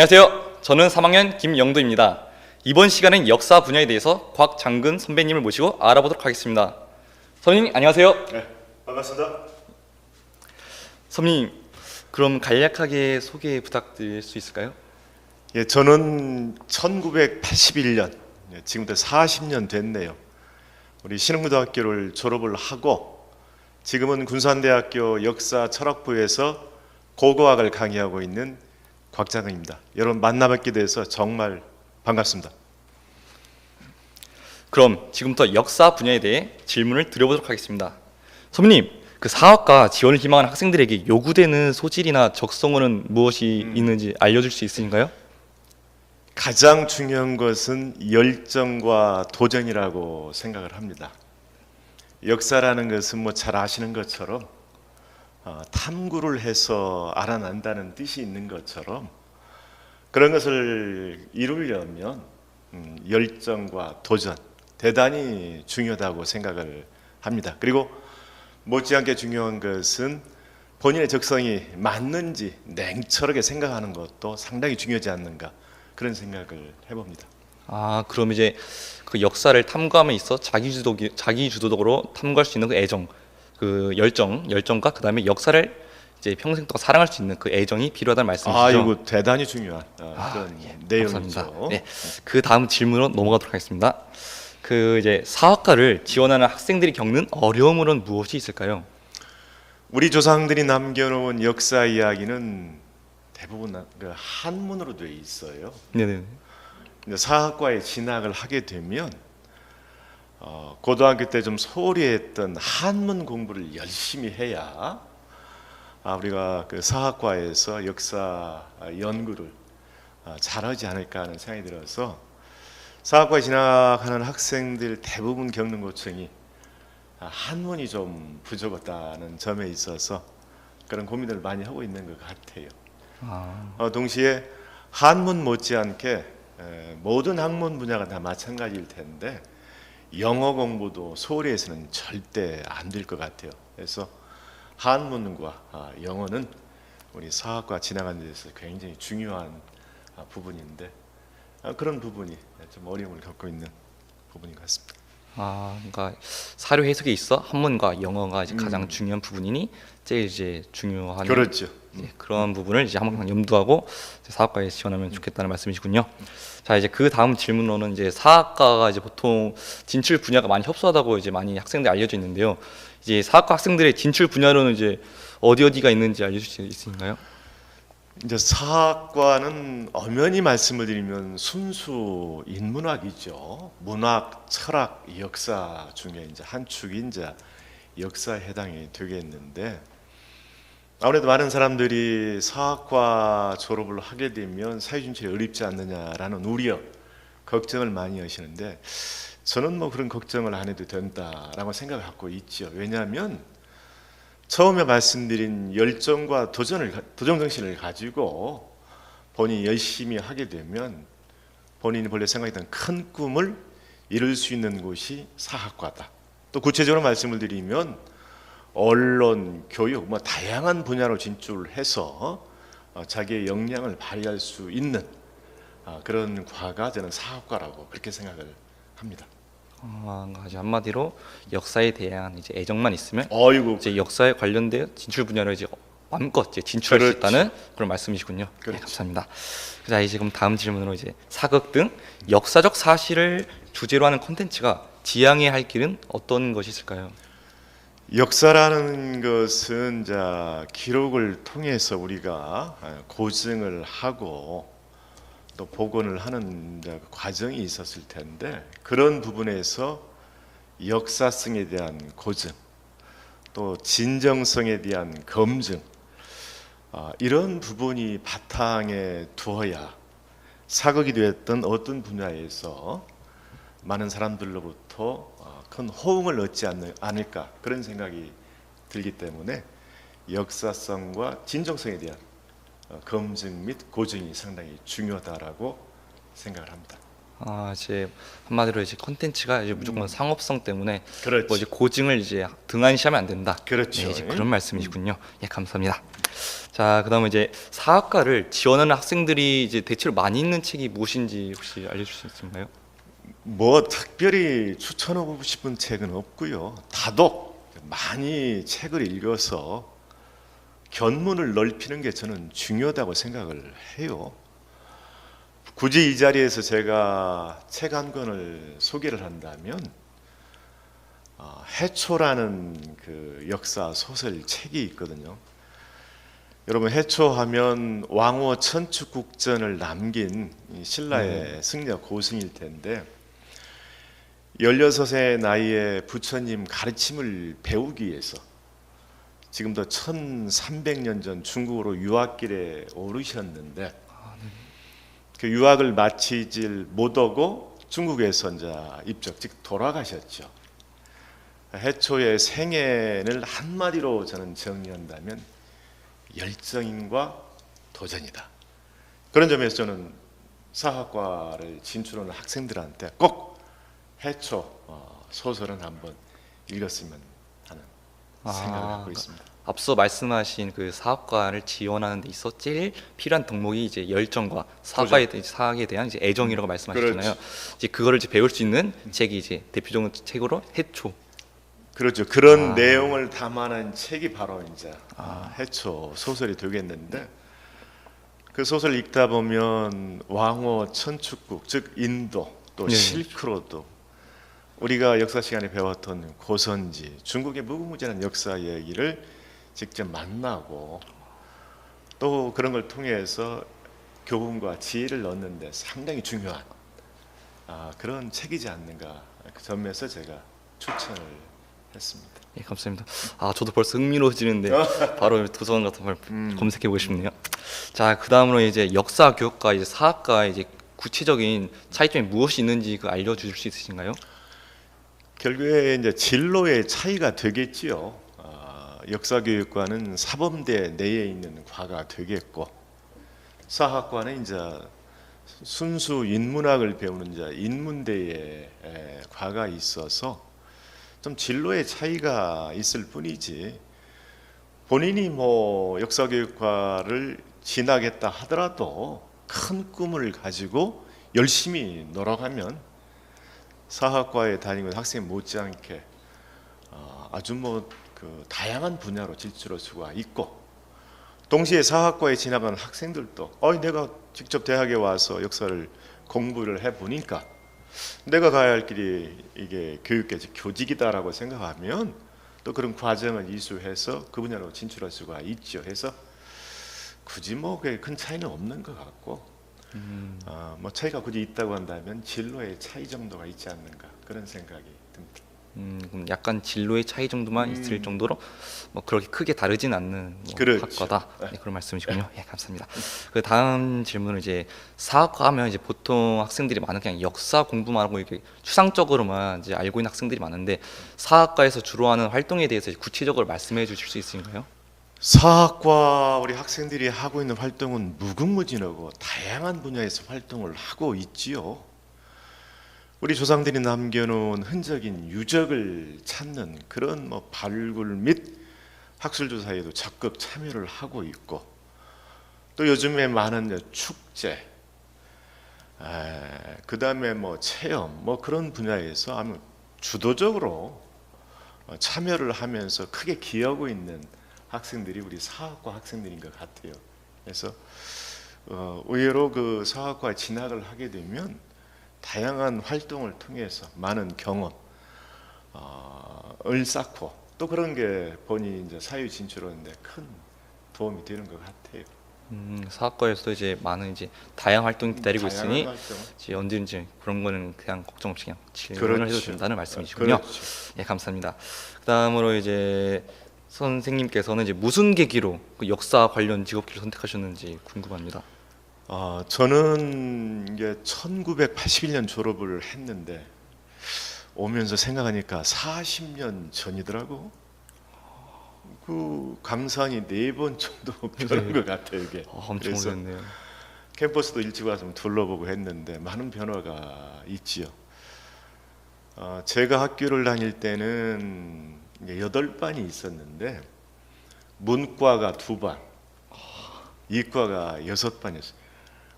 안녕하세요. 저는 3학년 김영도입니다. 이번 시간엔 역사 분야에 대해서 곽장근 선배님을 모시고 알아보도록 하겠습니다. 선배님 안녕하세요. 네, 반갑습니다. 선배님 그럼 간략하게 소개 부탁드릴 수 있을까요? 예, 저는 1981년, 예, 지금부터 40년 됐네요. 우리 신흥고등학교를 졸업을 하고 지금은 군산대학교 역사 철학부에서 고고학을 강의하고 있는 곽장은입니다. 여러분 만나뵙게 돼서 정말 반갑습니다. 그럼 지금부터 역사 분야에 대해 질문을 드려보도록 하겠습니다. 선배님 그 사학과 지원을 희망하는 학생들에게 요구되는 소질이나 적성어는 무엇이 있는지 알려줄 수 있으신가요? 가장 중요한 것은 열정과 도전이라고 생각을 합니다. 역사라는 것은 뭐 잘 아시는 것처럼 어, 탐구를 해서 알아낸다는 뜻이 있는 것처럼 그런 것을 이루려면 음, 열정과 도전 대단히 중요하다고 생각을 합니다. 그리고 못지않게 중요한 것은 본인의 적성이 맞는지 냉철하게 생각하는 것도 상당히 중요하지 않는가 그런 생각을 해봅니다. 아 그럼 이제 그 역사를 탐구함에 있어 자기 주도 자기 주도적으로 탐구할 수 있는 그 애정, 그 열정, 열정과 그 다음에 역사를 이제 평생 동안 사랑할 수 있는 그 애정이 필요하다는 말씀이시죠? 아, 이거 대단히 중요한 어, 아, 그런 예, 내용이죠. 감사합니다. 네, 그 다음 질문으로 넘어가도록 하겠습니다. 그 이제 사학과를 지원하는 학생들이 겪는 어려움은 무엇이 있을까요? 우리 조상들이 남겨놓은 역사 이야기는 대부분 나- 그 한문으로 돼 있어요. 네네. 근데 사학과에 진학을 하게 되면 어, 고등학교 때 좀 소홀히 했던 한문 공부를 열심히 해야 아, 우리가 그 사학과에서 역사 연구를 아, 잘하지 않을까 하는 생각이 들어서 사학과에 진학하는 학생들 대부분 겪는 고충이 아, 한문이 좀 부족하다는 점에 있어서 그런 고민을 많이 하고 있는 것 같아요. 아, 어, 동시에 한문 못지않게 에, 모든 학문 분야가 다 마찬가지일 텐데 영어 공부도 소홀히 해서는 절대 안 될 것 같아요. 그래서 한문과 아, 영어는 우리 사학과 지나가는 데서 굉장히 중요한 아, 부분인데 아, 그런 부분이 좀 어려움을 겪고 있는 부분인 것 같습니다. 아, 그러니까 사료 해석에 있어 한문과 영어가 이제 가장 중요한 부분이니 제일 이제 중요한 그렇죠. 예, 그런 부분을 이제 항상 염두하고 이제 사학과에 지원하면 좋겠다는 말씀이시군요. 자 이제 그 다음 질문으로는 이제 사학과가 이제 보통 진출 분야가 많이 협소하다고 이제 많이 학생들 알려져 있는데요. 이제 사학과 학생들의 진출 분야로는 이제 어디 어디가 있는지 알려줄 수 있으신가요? 이제 사학과는 엄연히 말씀을 드리면 순수 인문학이죠. 문학, 철학, 역사 중에 이제 한 축이 이제 역사에 해당이 되겠는데 아무래도 많은 사람들이 사학과 졸업을 하게 되면 사회준출이 어렵지 않느냐라는 우려, 걱정을 많이 하시는데 저는 뭐 그런 걱정을 안 해도 된다라고 생각을 갖고 있죠. 왜냐하면 처음에 말씀드린 열정과 도전을 가- 도전 정신을 가지고 본인이 열심히 하게 되면 본인이 본래 생각했던 큰 꿈을 이룰 수 있는 곳이 사학과다. 또 구체적으로 말씀을 드리면 언론, 교육 뭐 다양한 분야로 진출해서 어, 자기의 역량을 발휘할 수 있는 아, 그런 과가 저는 사학과라고 그렇게 생각을 합니다. 아, 아주 한마디로 역사에 대한 이제 애정만 있으면 어이구 이제 역사에 관련된 진출 분야로 이제 마음껏 이제 진출할 수 그렇지. 있다는 그런 말씀이시군요. 네. 감사합니다. 자 이제 그럼 다음 질문으로 이제 사극 등 역사적 사실을 주제로 하는 콘텐츠가 지향해야 할 길은 어떤 것이 있을까요? 역사라는 것은 자 기록을 통해서 우리가 아, 고증을 하고 또 복원을 하는 자, 과정이 있었을 텐데 그런 부분에서 역사성에 대한 고증 또 진정성에 대한 검증 아, 이런 부분이 바탕에 두어야 사극이 되었던 어떤 분야에서 많은 사람들로부터 어, 큰 호응을 얻지 않을까 그런 생각이 들기 때문에 역사성과 진정성에 대한 어, 검증 및 고증이 상당히 중요하다라고 생각을 합니다. 아 이제 한마디로 이제 컨텐츠가 이제 무조건 상업성 때문에 그렇지. 뭐 이제 고증을 이제 등한시하면 안 된다. 그렇죠. 네, 이제 그런 말씀이시군요. 예, 감사합니다. 자, 그다음에 이제 사학과를 지원하는 학생들이 이제 대체로 많이 읽는 책이 무엇인지 혹시 알려주실 수 있나요? 뭐 특별히 추천하고 싶은 책은 없고요. 다독 많이 책을 읽어서 견문을 넓히는 게 저는 중요하다고 생각을 해요. 굳이 이 자리에서 제가 책 한 권을 소개를 한다면 어, 해초라는 그 역사 소설 책이 있거든요. 여러분 해초하면 왕호 천축국전을 남긴 이 신라의 승려 고승일 텐데 16세 나이에 부처님 가르침을 배우기 위해서 지금도 1300년 전 중국으로 유학길에 오르셨는데 그 유학을 마치질 못하고 중국에서 이제 입적 즉 돌아가셨죠. 해초의 생애를 한마디로 저는 정리한다면 열정인과 도전이다. 그런 점에서 저는 사학과를 진출하는 학생들한테 꼭 해초 어, 소설은 한번 읽었으면 하는 아, 생각을 갖고 있습니다. 앞서 말씀하신 그 사학과를 지원하는 데 있어 제일 필요한 덕목이 이제 열정과 사학과에 대- 사학에 대한 이제 애정이라고 말씀하셨잖아요. 이제 그거를 이제 배울 수 있는 책이 이제 대표적인 책으로 해초. 그렇죠. 그런 아. 내용을 담아낸 책이 바로 이제 아, 해초 소설이 되겠는데 그 소설 읽다 보면 왕호 천축국 즉 인도 또 네. 실크로드 우리가 역사 시간에 배웠던 고선지 중국의 무궁무진한 역사 얘기를 직접 만나고 또 그런 걸 통해서 교훈과 지혜를 얻는데 상당히 중요한 아, 그런 책이지 않는가 그 점에서 제가 추천을 했습니다. 예, 감사합니다. 아, 저도 벌써 흥미로워지는데 바로 도서관 같은 걸 검색해 보고 싶네요. 자, 그다음으로 이제 역사 교육과 이제 사학과 이제 구체적인 차이점이 무엇이 있는지 그 알려 주실 수 있으신가요? 결국에 이제 진로의 차이가 되겠지요. 아, 역사교육과는 사범대 내에 있는 과가 되겠고 사학과는 이제 순수 인문학을 배우는 이제 인문대의 에, 과가 있어서 좀 진로의 차이가 있을 뿐이지 본인이 뭐 역사교육과를 지나겠다 하더라도 큰 꿈을 가지고 열심히 놀아가면 사학과에 다니는 학생 못지않게 어, 아주 뭐 그 다양한 분야로 진출할 수가 있고 동시에 사학과에 지나가는 학생들도 어 내가 직접 대학에 와서 역사를 공부를 해 보니까 내가 가야 할 길이 이게 교육계적 교직이다라고 생각하면 또 그런 과정을 이수해서 그 분야로 진출할 수가 있죠. 해서 굳이 뭐 큰 차이는 없는 것 같고 어, 뭐 차이가 굳이 있다고 한다면 진로의 차이 정도가 있지 않는가 그런 생각이 듭니다. 음, 그럼 약간 진로의 차이 정도만 있을 정도로 뭐 그렇게 크게 다르진 않는 뭐 그렇죠. 학과다. 네, 그런 말씀이시군요. 예, 감사합니다. 그 다음 질문은 이제 사학과 하면 이제 보통 학생들이 많은 그냥 역사 공부만 하고 이렇게 추상적으로만 이제 알고 있는 학생들이 많은데 사학과에서 주로 하는 활동에 대해서 구체적으로 말씀해 주실 수 있으신가요? 사학과 우리 학생들이 하고 있는 활동은 무궁무진하고 다양한 분야에서 활동을 하고 있지요. 우리 조상들이 남겨놓은 흔적인 유적을 찾는 그런 뭐 발굴 및 학술 조사에도 적극 참여를 하고 있고 또 요즘에 많은 축제, 그 다음에 뭐 체험, 뭐 그런 분야에서 아무 주도적으로 어, 참여를 하면서 크게 기여하고 있는 학생들이 우리 사학과 학생들인 것 같아요. 그래서 어, 의외로 그 사학과에 진학을 하게 되면 다양한 활동을 통해서 많은 경험을 쌓고 또 그런 게 본인이 이제 사회 진출하는데 큰 도움이 되는 것 같아요. 음, 사학과에서도 이제 많은 이제 다양한 활동이 기다리고 다양한 있으니 활동. 이제 언제든지 그런 거는 그냥 걱정 없이 그냥 질문을 그렇죠. 해도 된다는 말씀이시군요. 그렇죠. 예, 감사합니다. 그다음으로 이제 선생님께서는 이제 무슨 계기로 그 역사 관련 직업길을 선택하셨는지 궁금합니다. 아, 저는 이게 1981년 졸업을 했는데 오면서 생각하니까 40년 전이더라고. 그 강산이 네 번 정도 변한 것 같아요 이게. 어, 엄청 그래서 오래됐네요. 캠퍼스도 일찍 와서 좀 둘러보고 했는데 많은 변화가 있지요. 어, 제가 학교를 다닐 때는 여덟 반이 있었는데 문과가 두 반, 이과가 여섯 반이었어요.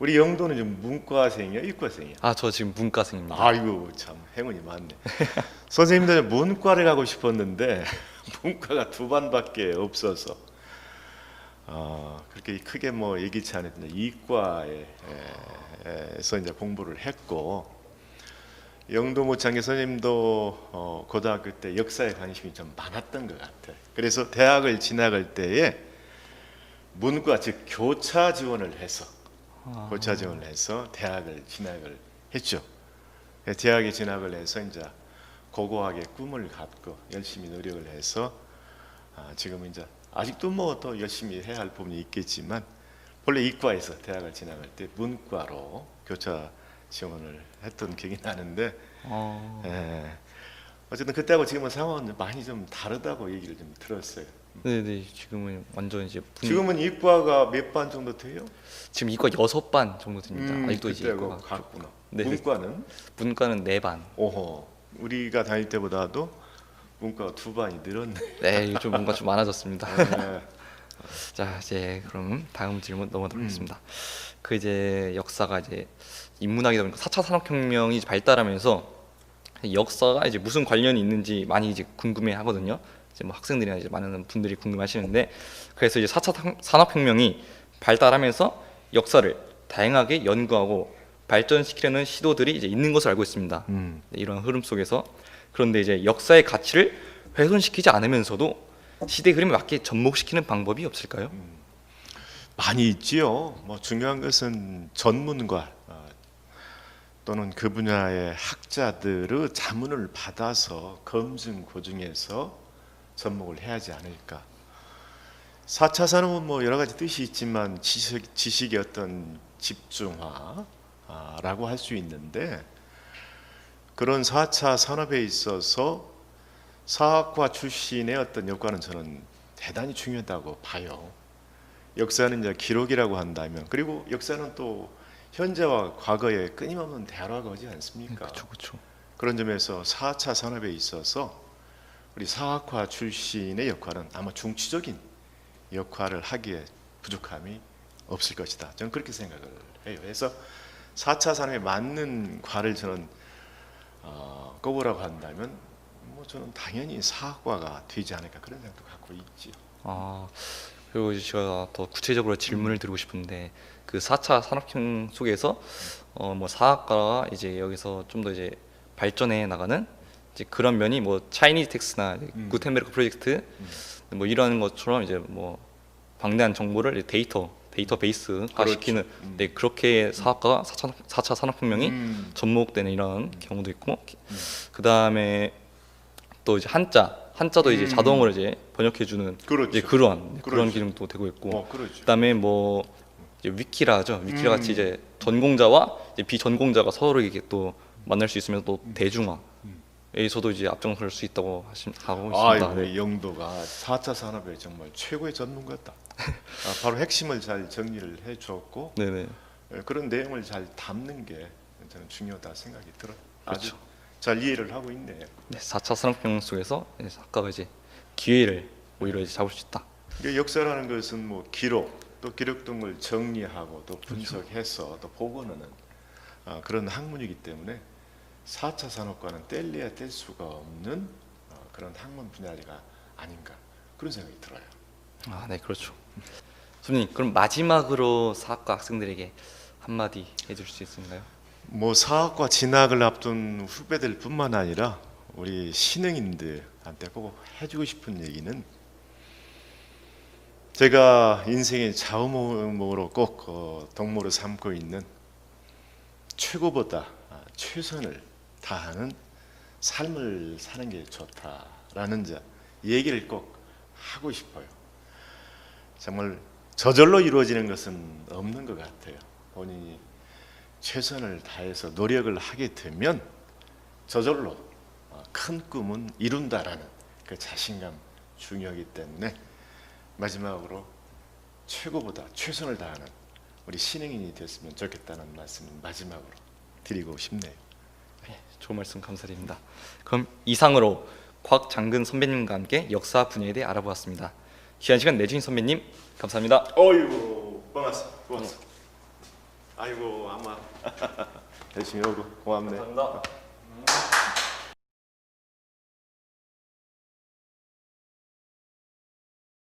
우리 영도는 지금 문과생이야, 이과생이야? 아 저 지금 문과생입니다. 아이고 참 행운이 많네. 선생님들 문과를 가고 싶었는데 문과가 두 반밖에 없어서 어, 그렇게 크게 뭐 얘기치 않았는데 이과에서 이제 공부를 했고 영도 모창계 선생님도 어, 고등학교 때 역사에 관심이 좀 많았던 것 같아. 그래서 대학을 진학할 때에 문과 즉 교차 지원을 해서 아, 교차 지원을 해서 대학을 진학을 했죠. 예, 대학에 진학을 해서 이제 고고하게 꿈을 갖고 열심히 노력을 해서 아, 지금 이제 아직도 뭐더 열심히 해야 할 부분이 있겠지만 원래 이과에서 대학을 진학할 때 문과로 교차 지원을 했던 기억이 나는데 어, 예, 어쨌든 그때하고 지금은 상황은 많이 좀 다르다고 얘기를 좀 들었어요. 네네 지금은 완전 이제 분, 지금은 이과가 몇 반 정도 돼요? 지금 이과 여섯 반 정도 됩니다. 음, 아직도 이제 이과가 같구나. 네. 문과는 문과는 네 반. 오호 우리가 다닐 때보다도 문과가 두 반이 늘었네. 네 요즘 뭔가 좀 많아졌습니다. 네. 자 이제 그럼 다음 질문 넘어가도록 음. 그 이제 역사가 이제 인문학이다 보니까 4차 산업혁명이 발달하면서 역사가 이제 무슨 관련이 있는지 많이 이제 궁금해 하거든요. 이제 뭐 학생들이나 이제 많은 분들이 궁금하시는데 그래서 이제 4차 산- 산업혁명이 발달하면서 역사를 다양하게 연구하고 발전시키려는 시도들이 이제 있는 것으로 알고 있습니다. 음. 네, 이런 흐름 속에서 그런데 이제 역사의 가치를 훼손시키지 않으면서도 시대 흐름에 맞게 접목시키는 방법이 없을까요? 많이 있지요. 뭐 중요한 것은 전문가 어, 또는 그 분야의 학자들의 자문을 받아서 검증 고증해서 접목을 해야 하지 않을까. 4차 산업은 뭐 여러 가지 뜻이 있지만 지식, 지식의 어떤 집중화라고 할 수 있는데 그런 4차 산업에 있어서 사학과 출신의 어떤 역할은 저는 대단히 중요하다고 봐요. 역사는 이제 기록이라고 한다면 그리고 역사는 또 현재와 과거에 끊임없는 대화가 오지 않습니까? 그렇죠, 그렇죠. 그런 점에서 4차 산업에 있어서 우리 사학과 출신의 역할은 아마 중추적인 역할을 하기에 부족함이 없을 것이다. 저는 그렇게 생각을 해요. 그래서 4차 산업에 맞는 과를 저는 어, 꼽으라고 한다면 뭐 저는 당연히 사학과가 되지 않을까 그런 생각도 갖고 있지요. 아 그리고 제가 더 구체적으로 질문을 드리고 싶은데 그 4차 산업혁명 속에서 어 뭐 사학과가 이제 여기서 좀 더 이제 발전해 나가는 이제 그런 면이 뭐 차이니즈 텍스나 이제 음. 구텐베르크 프로젝트 뭐 이런 것처럼 이제 뭐 방대한 정보를 이제 데이터 데이터베이스화 그렇죠. 시키는 음. 네 그렇게 사학과가 4차 4차 산업혁명이 음. 접목되는 이런 경우도 있고 그 다음에 또 이제 한자 한자도 이제 음. 자동으로 이제 번역해주는 그렇죠. 이제 그런 그렇죠. 기능도 되고 있고 어, 그렇죠. 그다음에 뭐 이제 위키라 하죠 위키라 음. 같이 이제 전공자와 이제 비전공자가 서로 이렇게 또 만날 수 있으면 또 대중화 에서도 이제 앞장설 수 있다고 하시, 하고 있습니다. 아이고 네. 이 영도가 4차 산업의 정말 최고의 전문가다. 아, 바로 핵심을 잘 정리를 해줬고 네네 예, 그런 내용을 잘 담는 게 저는 중요하다 생각이 들어. 그렇죠. 잘 이해를 하고 있네요. 네, 4차 산업혁명 속에서 작가가 이제 기회를 오히려 이제 잡을 수 있다. 이게 역사라는 것은 뭐 기록 또 기록 등을 정리하고 또 그렇죠. 분석해서 또 복원하는 아, 그런 학문이기 때문에 4차 산업과는 뗄래야 뗄 수가 없는 어, 그런 학문 분야가 아닌가 그런 생각이 들어요. 아, 네, 그렇죠. 선생님, 그럼 마지막으로 사학과 학생들에게 한마디 해줄 수 있을까요? 뭐 사학과 진학을 앞둔 후배들뿐만 아니라 우리 신흥인들한테 꼭 해주고 싶은 얘기는 제가 인생의 좌우목으로 꼭 어, 덕모를 삼고 있는 최고보다 아, 최선을 다하는 삶을 사는 게 좋다라는 자 얘기를 꼭 하고 싶어요. 정말 저절로 이루어지는 것은 없는 것 같아요. 본인이 최선을 다해서 노력을 하게 되면 저절로 어, 큰 꿈은 이룬다라는 그 자신감 중요하기 때문에 마지막으로 최고보다 최선을 다하는 우리 신흥인이 됐으면 좋겠다는 말씀 마지막으로 드리고 싶네요. 네, 좋은 말씀 감사드립니다. 그럼 이상으로 곽 장근 선배님과 함께 역사 분야에 대해 알아보았습니다. 귀한 시간 내주신 선배님 감사합니다. 어이구 고맙어 고맙어. 아이고 아마 열심히 오고 고맙네. 감사합니다.